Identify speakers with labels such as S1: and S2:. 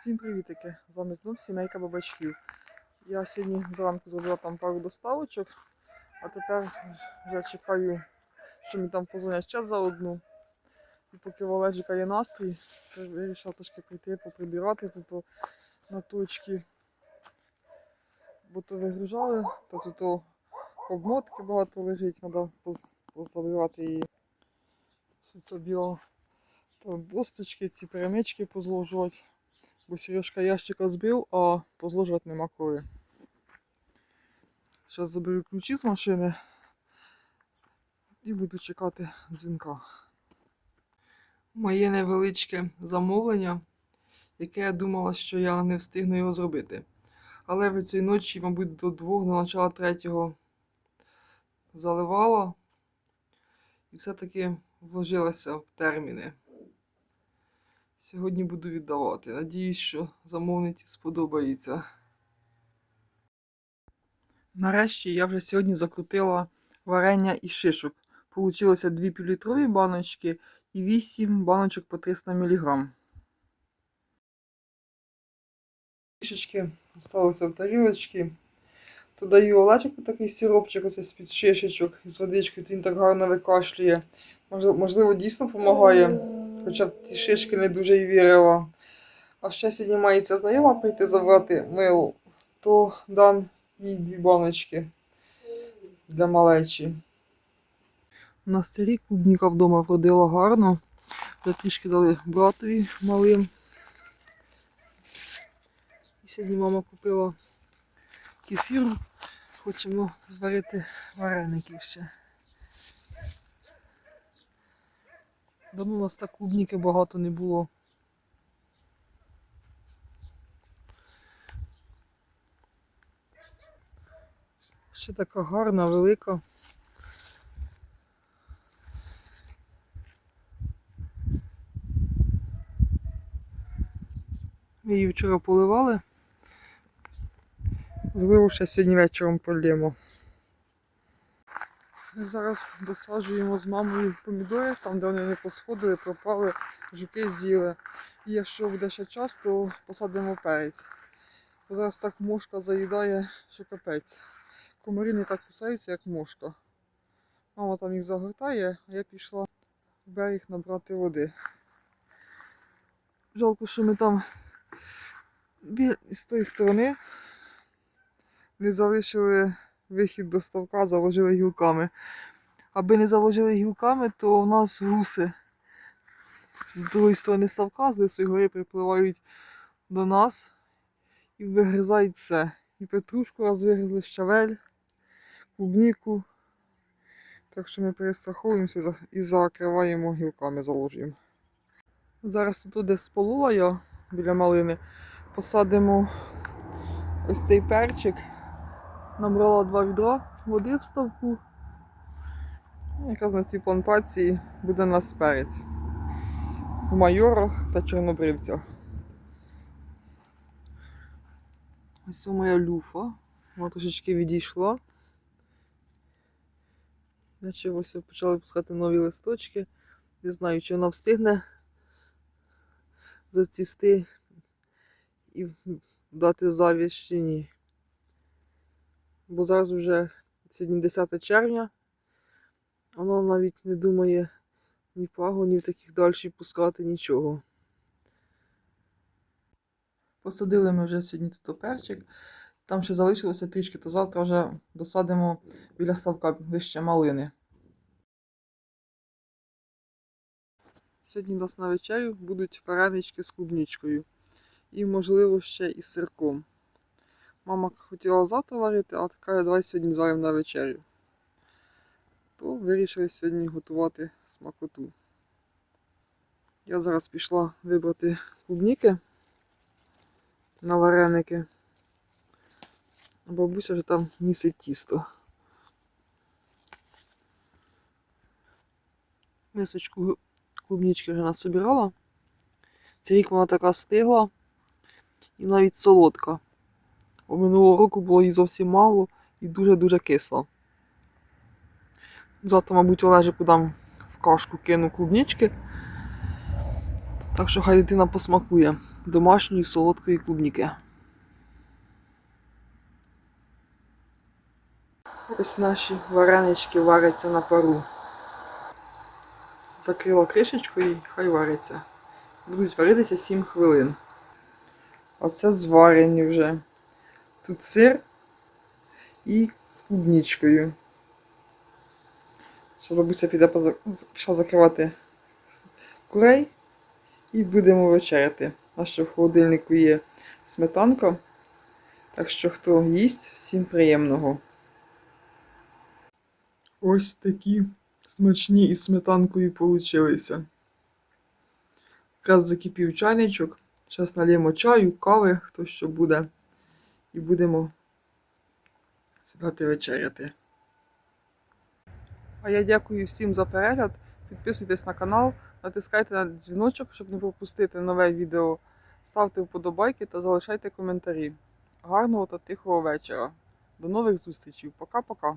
S1: Всім привітики! З вами знов сімейка бабачків. Я сьогодні зранку зробила там пару доставочок, а тепер вже чекаю, що мені там позвонять ще за одну. І поки в Олежика є настрій, то вирішила трошки прийти, поприбирати тут на точки. Бо то вигружали, то тут обмотки багато лежить, треба позабивати її. Все це біло. То досточки, ці перемички позложувати. Бо Сережка ящика збив, а позложувати нема коли. Зараз заберу ключі з машини і буду чекати дзвінка. Моє невеличке замовлення, яке я думала, що я не встигну його зробити. Але в цій ночі, мабуть, до двох, до начала третього заливала і все-таки вложилася в терміни. Сьогодні буду віддавати. Надіюсь, що замовниці сподобається. Нарешті я вже сьогодні закрутила варення із шишок. Получилося 2 півлітрові баночки і 8 баночок по 300 мг. Шишечки залишилися в тарілочці. Додаю Олечику такий сиропчик, оце з-під шишечок з водичкою, він так гарно викашлює. Можливо дійсно допомагає. Хоча в ці шишки не дуже й вірила. А ще сьогодні мається знайома прийти забрати мило, то дам їй дві баночки для малечі. На старі клубніка вдома вродила гарно. Вже трішки дали братові малим. І сьогодні мама купила кефір. Хочемо зварити вареників ще. Давно у нас так клубніки багато не було. Ще така гарна, велика. Ми її вчора поливали. Можливо, ще сьогодні вечором полємо. Зараз досаджуємо з мамою помідори, там де вони не посходили, пропали, жуки з'їли. І якщо буде ще час, то посадимо перець. Зараз так мошка заїдає, що капець. Комарі не так кусаються, як мошка. Мама там їх загортає, а я пішла в берег набрати води. Жалко, що ми там з тої сторони не залишили вихід до ставка, заложили гілками. Аби не заложили гілками, то у нас гуси з другої сторони ставка, з лисої гори припливають до нас і вигризають все. І петрушку раз вигризли, щавель, клубніку. Так що ми перестраховуємося і закриваємо гілками, заложуємо. Зараз тут де сполула я біля малини, посадимо ось цей перчик. Набрала два відра води в ставку. Якраз на цій плантації буде нас перець. В майорах та чорнобривцях. Ось це моя люфа. Вона трошечки відійшла. Наче ось почали пускати нові листочки. Не знаю, чи вона встигне зацісти і дати завість чи ні. Бо зараз вже сьогодні 10 червня. Вона навіть не думає ні пагонів таких далі пускати, нічого. Посадили ми вже сьогодні тут перчик. Там ще залишилося трішки, то завтра вже досадимо біля ставка вище малини. Сьогодні у нас на вечерю будуть варенички з клубничкою. І, можливо, ще і сирком. Мама хотіла завтра варити, а така давай сьогодні зваримо на вечерю. То вирішили сьогодні готувати смакоту. Я зараз пішла вибрати клубніки на вареники. Бабуся вже там місить тісто. Мисочку клубнички вже насобирала. Цей рік вона така стигла і навіть солодка. Бо минулого року було її зовсім мало і дуже-дуже кисла. Завтра, мабуть, Олежику дам в кашку кину клубнички. Так що хай дитина посмакує. домашньої солодкої клубніки. Ось наші варенички варяться на пару. Закрила кришечкою і хай варяться. Будуть варитися 7 хвилин. Оце зварені вже. Тут сир і з клубничкою. Зараз бабуся піде пішла закривати курей і будемо вечеряти. А в холодильнику є сметанка. Так що хто їсть, всім приємного. Ось такі смачні із сметанкою получилися. Якраз закипів чайничок. Зараз налємо чаю, кави, хто що буде. І будемо сідати вечеряти. А я дякую всім за перегляд. Підписуйтесь на канал, натискайте на дзвіночок, щоб не пропустити нове відео. Ставте вподобайки та залишайте коментарі. Гарного та тихого вечора. До нових зустрічей. Пока-пока.